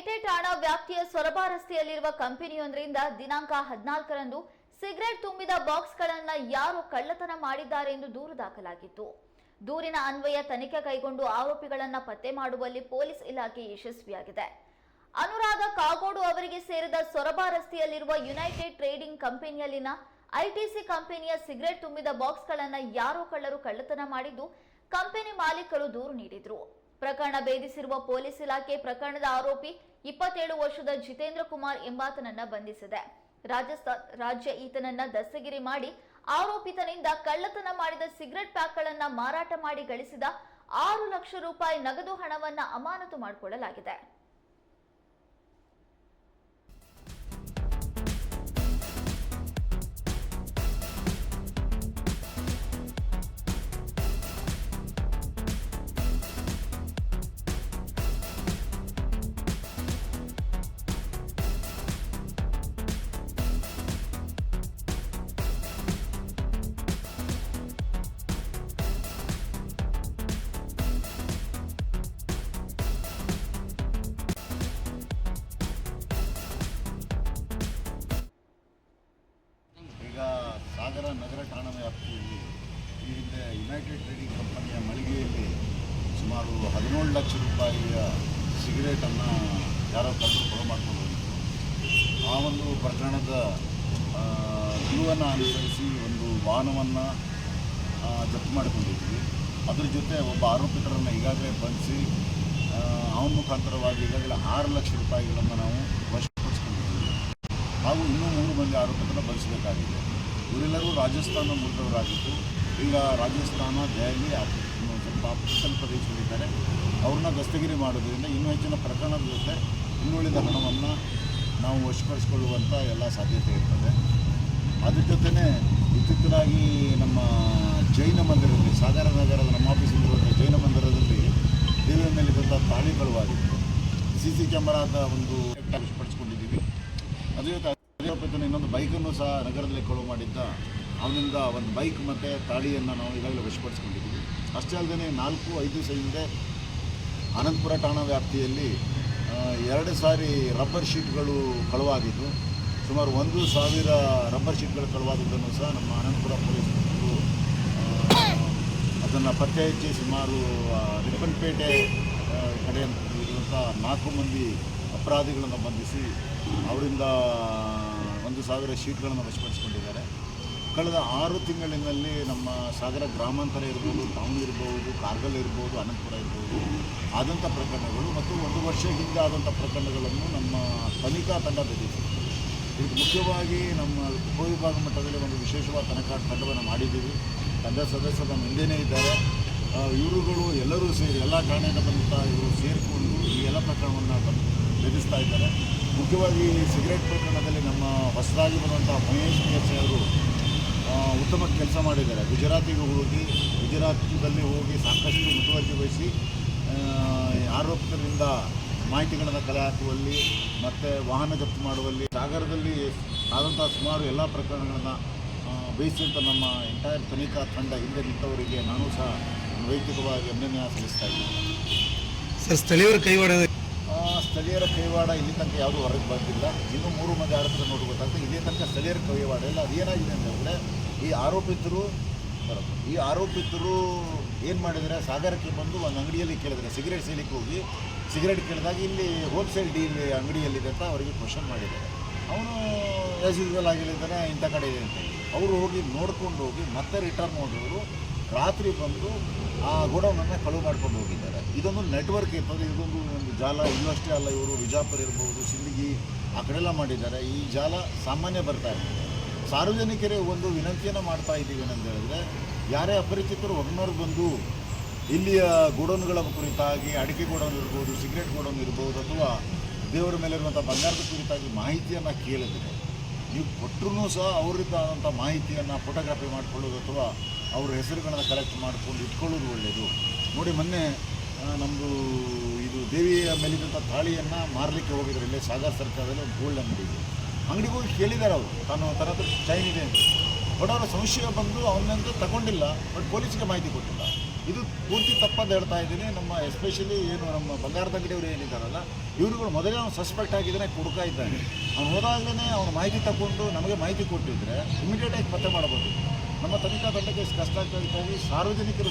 United ಠಾಣಾ ವ್ಯಾಪ್ತಿಯ ಸೊರಬ ರಸ್ತೆಯಲ್ಲಿರುವ ಕಂಪನಿಯೊಂದರಿಂದ ದಿನಾಂಕ ಹದಿನಾಲ್ಕರಂದು ಸಿಗರೆಟ್ ತುಂಬಿದ ಬಾಕ್ಸ್ಗಳನ್ನು ಯಾರು ಕಳ್ಳತನ ಮಾಡಿದ್ದಾರೆ ಎಂದು ದೂರು ದಾಖಲಾಗಿತ್ತು. ದೂರಿನ ಅನ್ವಯ ತನಿಖೆ ಕೈಗೊಂಡು ಆರೋಪಿಗಳನ್ನು ಪತ್ತೆ ಮಾಡುವಲ್ಲಿ ಪೊಲೀಸ್ ಇಲಾಖೆ ಯಶಸ್ವಿಯಾಗಿದೆ. ಅನುರಾಧ ಕಾಗೋಡು ಅವರಿಗೆ ಸೇರಿದ ಸೊರಬ ರಸ್ತೆಯಲ್ಲಿರುವ ಯುನೈಟೆಡ್ ಟ್ರೇಡಿಂಗ್ ಕಂಪನಿಯಲ್ಲಿನ ಐಟಿಸಿ ಕಂಪನಿಯ ಸಿಗರೆಟ್ ತುಂಬಿದ ಬಾಕ್ಸ್ಗಳನ್ನು ಯಾರೋ ಕಳ್ಳರು ಕಳ್ಳತನ ಮಾಡಿದ್ದು ಕಂಪನಿ ಮಾಲೀಕರು ದೂರು ನೀಡಿದ್ರು. ಪ್ರಕರಣ ಭೇದಿಸಿರುವ ಪೊಲೀಸ್ ಇಲಾಖೆ ಪ್ರಕರಣದ ಆರೋಪಿ ಇಪ್ಪತ್ತೇಳು ವರ್ಷದ ಜಿತೇಂದ್ರ ಕುಮಾರ್ ಎಂಬಾತನನ್ನ ಬಂಧಿಸಿದೆ. ರಾಜಸ್ಥಾನ್ ರಾಜ್ಯ ಈತನನ್ನ ದಸ್ತಗಿರಿ ಮಾಡಿ ಆರೋಪಿತನಿಂದ ಕಳ್ಳತನ ಮಾಡಿದ ಸಿಗರೆಟ್ ಪ್ಯಾಕ್ಗಳನ್ನ ಮಾರಾಟ ಮಾಡಿ ಗಳಿಸಿದ ಆರು ಲಕ್ಷ ರೂಪಾಯಿ ನಗದು ಹಣವನ್ನ ಅಮಾನತು ಮಾಡಿಕೊಳ್ಳಲಾಗಿದೆ. ನಗರ ಠಾಣಾ ವ್ಯಾಪ್ತಿಯಲ್ಲಿ ಈ ಹಿಂದೆ ಯುನೈಟೆಡ್ ಟ್ರೇಡಿಂಗ್ ಕಂಪನಿಯ ಮಳಿಗೆಯಲ್ಲಿ ಸುಮಾರು ಹದಿನೇಳು ಲಕ್ಷ ರೂಪಾಯಿಯ ಸಿಗರೇಟನ್ನು ಯಾರೋ ಕಳ್ಳರು ಕೊಡ ಮಾಡ್ಕೊಂಡು ಹೋಗಿತ್ತು ಆ ಒಂದು ಪ್ರಕರಣದ ದೂರನ್ನು ಅನುಸರಿಸಿ ಒಂದು ವಾಹನವನ್ನು ಜಪ್ತಿ ಮಾಡಿಕೊಂಡಿದ್ವಿ. ಅದ್ರ ಜೊತೆ ಒಬ್ಬ ಆರೋಪಿತರನ್ನು ಈಗಾಗಲೇ ಬಂಧಿಸಿ ಅವನ ಮುಖಾಂತರವಾಗಿ ಈಗಾಗಲೇ ಆರು ಲಕ್ಷ ರೂಪಾಯಿಗಳನ್ನು ನಾವು ವಶಪಡಿಸ್ಕೊಂಡಿದ್ದೀವಿ. ಹಾಗೂ ಇನ್ನೂ ಮೂರು ಮಂದಿ ಆರೋಪಿತರನ್ನು ಬಂಧಿಸಬೇಕಾಗಿದೆ. ಇವರೆಲ್ಲರೂ ರಾಜಸ್ಥಾನ ಮೂಲದವರಾಗಿದ್ದು ಈಗ ರಾಜಸ್ಥಾನ, ದೆಹಲಿ ಸ್ವಲ್ಪ ಉತ್ತರ ಪ್ರದೇಶದಲ್ಲಿದ್ದಾರೆ. ಅವ್ರನ್ನ ದಸ್ತಗಿರಿ ಮಾಡೋದ್ರಿಂದ ಇನ್ನೂ ಹೆಚ್ಚಿನ ಪ್ರಕರಣದ ಜೊತೆ ಇನ್ನುಳಿದ ಹಣವನ್ನು ನಾವು ವಶಪಡಿಸ್ಕೊಳ್ಳುವಂಥ ಎಲ್ಲ ಸಾಧ್ಯತೆ ಇರ್ತದೆ. ಅದ್ರ ಜೊತೆನೇ ಇತ್ತೀಚಲಾಗಿ ನಮ್ಮ ಜೈನ ಮಂದಿರದಲ್ಲಿ, ಸಾಗರ ನಗರದ ನಮ್ಮ ಆಫೀಸಲ್ಲಿರುವಂಥ ಜೈನ ಮಂದಿರದಲ್ಲಿ ದೇವಿಯ ಮೇಲಿದ್ದಂಥ ತಾಳಿകളുವಾಗಿತ್ತು ಸಿ ಸಿ ಕ್ಯಾಮರಾದ ಒಂದು ವಶಪಡಿಸ್ಕೊಂಡಿದ್ದೀವಿ. ಅದೇ ಜೊತೆ ಇನ್ನೊಂದು ಬೈಕನ್ನು ಸಹ ನಗರದಲ್ಲಿ ಕಳುವು ಮಾಡಿದ್ದ ಅವನಿಂದ ಒಂದು ಬೈಕ್ ಮತ್ತು ತಾಳಿಯನ್ನು ನಾವು ಈಗಾಗಲೇ ವಶಪಡಿಸ್ಕೊಂಡಿದ್ದೀವಿ. ಅಷ್ಟೇ ಅಲ್ಲದೆ ನಾಲ್ಕು, ಐದು ದಿವಸ ಹಿಂದೆ ಅನಂತಪುರ ಠಾಣಾ ವ್ಯಾಪ್ತಿಯಲ್ಲಿ ಎರಡು ಸಾರಿ ರಬ್ಬರ್ ಶೀಟ್ಗಳು ಕಳುವಾಗಿದ್ದು, ಸುಮಾರು ಒಂದು ಸಾವಿರ ರಬ್ಬರ್ ಶೀಟ್ಗಳು ಕಳುವಾಗಿದ್ದನ್ನು ಸಹ ನಮ್ಮ ಅನಂತಪುರ ಪೊಲೀಸರು ಅದನ್ನು ಪತ್ತೆ ಹಚ್ಚಿ ಸುಮಾರು ರಿಪ್ಪನ್ಪೇಟೆ ಕಡೆ ಇರುವಂಥ ನಾಲ್ಕು ಮಂದಿ ಅಪರಾಧಿಗಳನ್ನು ಬಂಧಿಸಿ ಅವರಿಂದ ಒಂದು ಸಾವಿರ ಶೀಟ್ಗಳನ್ನು ವಶಪಡಿಸಿಕೊಂಡಿದ್ದಾರೆ. ಕಳೆದ ಆರು ತಿಂಗಳಿನಲ್ಲಿ ನಮ್ಮ ಸಾಗರ ಗ್ರಾಮಾಂತರ ಇರ್ಬೋದು ಟೌನ್ ಇರ್ಬೋದು, ಕಾರ್ಗಲ್ ಇರ್ಬೋದು, ಅನಂತಪುರ ಇರ್ಬೋದು, ಆದಂಥ ಪ್ರಕರಣಗಳು ಮತ್ತು ಒಂದು ವರ್ಷ ಹಿಂದೆ ಆದಂಥ ಪ್ರಕರಣಗಳನ್ನು ನಮ್ಮ ತನಿಖಾ ತಂಡ ಬೆದರಿಸಿದೆ ಇದಕ್ಕೆ ಮುಖ್ಯವಾಗಿ ನಮ್ಮ ಉಪವಿಭಾಗ ಮಟ್ಟದಲ್ಲಿ ಒಂದು ವಿಶೇಷವಾದ ತನಿಖಾ ತಂಡವನ್ನು ಮಾಡಿದ್ದೀವಿ. ತಂಡ ಸದಸ್ಯರು ನಮ್ಮ ಇದ್ದಾರೆ. ಇವರುಗಳು ಎಲ್ಲರೂ ಸೇರಿ ಎಲ್ಲ ಠಾಣೆಯಿಂದ ಬಂದಂಥ ಇವರು ಸೇರಿಕೊಂಡು ಈ ಎಲ್ಲ ಪ್ರಕರಣವನ್ನು ಬಂದು ಇದ್ದಾರೆ. ಮುಖ್ಯವಾಗಿ ಸಿಗರೇಟ್ ಪ್ರಕರಣದಲ್ಲಿ ನಮ್ಮ ಹೊಸದಾಗಿ ಬರುವಂಥ ಮಹೇಶ್ ಮೇಸೆ ಅವರು ಉತ್ತಮ ಕೆಲಸ ಮಾಡಿದ್ದಾರೆ. ಗುಜರಾತಿಗೆ ಹೋಗಿ ಗುಜರಾತದಲ್ಲಿ ಹೋಗಿ ಸಾಕಷ್ಟು ಮುತುವರ್ಜಿ ವಹಿಸಿ ಆರೋಪಿತರಿಂದ ಮಾಹಿತಿಗಳನ್ನು ಕಲೆ ಹಾಕುವಲ್ಲಿ ಮತ್ತು ವಾಹನ ಜಪ್ತಿ ಮಾಡುವಲ್ಲಿ, ಸಾಗರದಲ್ಲಿ ಆದಂಥ ಸುಮಾರು ಎಲ್ಲ ಪ್ರಕರಣಗಳನ್ನು ಬೇಯಿಸಿದಂಥ ನಮ್ಮ ಎಂಟೈರ್ ತನಿಖಾ ತಂಡ ಹಿಂದೆ ನಿಂತವರಿಗೆ ನಾನು ಸಹ ವೈಯಕ್ತಿಕವಾಗಿ ಅಭಿನಂದನೆ ಸಲ್ಲಿಸ್ತಾ ಇದ್ದೀನಿ. ಸರ್, ಸ್ಥಳೀಯರ ಕೈವಾಡ ಸ್ಥಳೀಯರ ಕೈವಾಡ ಇಲ್ಲಿ ತನಕ ಯಾವುದೂ ಹೊರಗೆ ಬಂದಿಲ್ಲ. ಇನ್ನು ಮೂರು ಮಂದಿ ಆರೋಪಿತ ನೋಡಿ ಗೊತ್ತಾಗ್ತದೆ ಇಲ್ಲಿ ತನಕ ಸ್ಥಳೀಯರ ಕೈವಾಡ ಇಲ್ಲ. ಅದೇನಾಗಿದೆ ಅಂತಂದರೆ ಈ ಆರೋಪಿತರು ಈ ಆರೋಪಿತರು ಏನು ಮಾಡಿದರೆ ಸಾಗರಕ್ಕೆ ಬಂದು ಒಂದು ಅಂಗಡಿಯಲ್ಲಿ ಕೇಳಿದರೆ ಸಿಗರೇಟ್ ಸೇಲಿಕ್ಕೆ ಹೋಗಿ ಸಿಗರೇಟ್ ಕೇಳಿದಾಗ ಇಲ್ಲಿ ಹೋಲ್ಸೇಲ್ ಡೀಲ್ ಅಂಗಡಿಯಲ್ಲಿದೆ ಅಂತ ಅವರಿಗೆ ಕ್ವಶನ್ ಮಾಡಿದ್ದಾರೆ. ಅವನು ಯೂಸ್ವಲ್ ಆಗಿಲ್ಲಿದ್ದಾನೆ ಇಂಥ ಕಡೆ ಇದೆ ಅಂತ ಅವರು ಹೋಗಿ ನೋಡ್ಕೊಂಡು ಹೋಗಿ ಮತ್ತೆ ರಿಟರ್ನ್ ಹೋದವರು ರಾತ್ರಿ ಬಂದು ಆ ಗೋಡೌನನ್ನು ಕಳುವು ಮಾಡ್ಕೊಂಡು ಹೋಗಿದ್ದಾರೆ. ಇದೊಂದು ನೆಟ್ವರ್ಕ್ ಇರ್ತದೆ ಇದೊಂದು ಒಂದು ಜಾಲ ಇಲ್ಲೂ ಅಷ್ಟೇ ಅಲ್ಲ, ಇವರು ವಿಜಾಪುರ ಇರ್ಬೋದು, ಸಿಂದಗಿ, ಆ ಕಡೆಲ್ಲ ಮಾಡಿದ್ದಾರೆ. ಈ ಜಾಲ ಸಾಮಾನ್ಯ ಬರ್ತಾ ಇದೆ. ಸಾರ್ವಜನಿಕರೇ ಒಂದು ವಿನಂತಿಯನ್ನು ಮಾಡ್ತಾ ಇದ್ದೀವಿ ಏನಂತ ಹೇಳಿದ್ರೆ, ಯಾರೇ ಅಪರಿಚಿತರು ಹೊರನವ್ರು ಬಂದು ಇಲ್ಲಿಯ ಗೋಡೌನ್ಗಳ ಕುರಿತಾಗಿ, ಅಡಿಕೆ ಗೋಡೌನ್ ಇರ್ಬೋದು, ಸಿಗರೇಟ್ ಗೋಡೌನ್ ಇರ್ಬೋದು, ಅಥವಾ ದೇವರ ಮೇಲೆ ಇರುವಂಥ ಬಂಗಾರದ ಕುರಿತಾಗಿ ಮಾಹಿತಿಯನ್ನು ಕೇಳಿದ್ರೆ, ನೀವು ಕೊಟ್ಟರೂ ಸಹ ಅವರಿಂದ ಆದಂಥ ಮಾಹಿತಿಯನ್ನು ಫೋಟೋಗ್ರಫಿ ಮಾಡಿಕೊಳ್ಳೋದು ಅಥವಾ ಅವ್ರ ಹೆಸರುಗಳನ್ನು ಕಲೆಕ್ಟ್ ಮಾಡಿಕೊಂಡು ಇಟ್ಕೊಳ್ಳೋದು ಒಳ್ಳೆಯದು ನೋಡಿ, ಮೊನ್ನೆ ನಮ್ಮದು ಇದು ದೇವಿಯ ಮೇಲಿದ್ದಂಥ ತಾಳಿಯನ್ನು ಮಾರಲಿಕ್ಕೆ ಹೋಗಿದ್ರು. ಇಲ್ಲೇ ಸಾಗರ್ ಸರ್ಕಾರದಲ್ಲಿ ಒಂದು ಗೋಲ್ಡ್ ಅಂಗಡಿ ಇದೆ. ಅಂಗಡಿಗೆ ಹೋಗಿ ಕೇಳಿದ್ದಾರೆ ಅವರು. ತಾನು ಹತ್ರ ಚೈನ್ ಇದೆ ಅಂತ. ಬಟ್ ಅವರ ಸಂಶಯ ಬಂದು ಅವನಂತೂ ತಗೊಂಡಿಲ್ಲ. ಬಟ್ ಪೊಲೀಸ್ಗೆ ಮಾಹಿತಿ ಕೊಟ್ಟಿಲ್ಲ. ಇದು ಪೂರ್ತಿ ತಪ್ಪಂತ ಹೇಳ್ತಾ ಇದ್ದೀನಿ. ನಮ್ಮ ಎಸ್ಪೆಷಲಿ ಏನು ನಮ್ಮ ಬಂಗಾರದ ಅಂಗಡಿಯವರು ಏನಿದ್ದಾರಲ್ಲ, ಇವರುಗಳು ಮೊದಲೇ ಅವ್ನು ಸಸ್ಪೆಕ್ಟ್ ಆಗಿದ್ದಾನೆ ಕೊಡ್ತಾ ಇದ್ದಾನೆ. ಅವ್ನು ಹೋದಾಗಲೇ ಅವನು ಮಾಹಿತಿ ತಗೊಂಡು ನಮಗೆ ಮಾಹಿತಿ ಕೊಟ್ಟಿದ್ರೆ ಇಮಿಡಿಯೇಟಾಗಿ ಪತ್ತೆ ಮಾಡಬಹುದು ನಮ್ಮ ತನಿಖಾ ತಂಡಕ್ಕೆ ಕಷ್ಟ ಆಗ್ತಾ ಸಾರ್ವಜನಿಕರು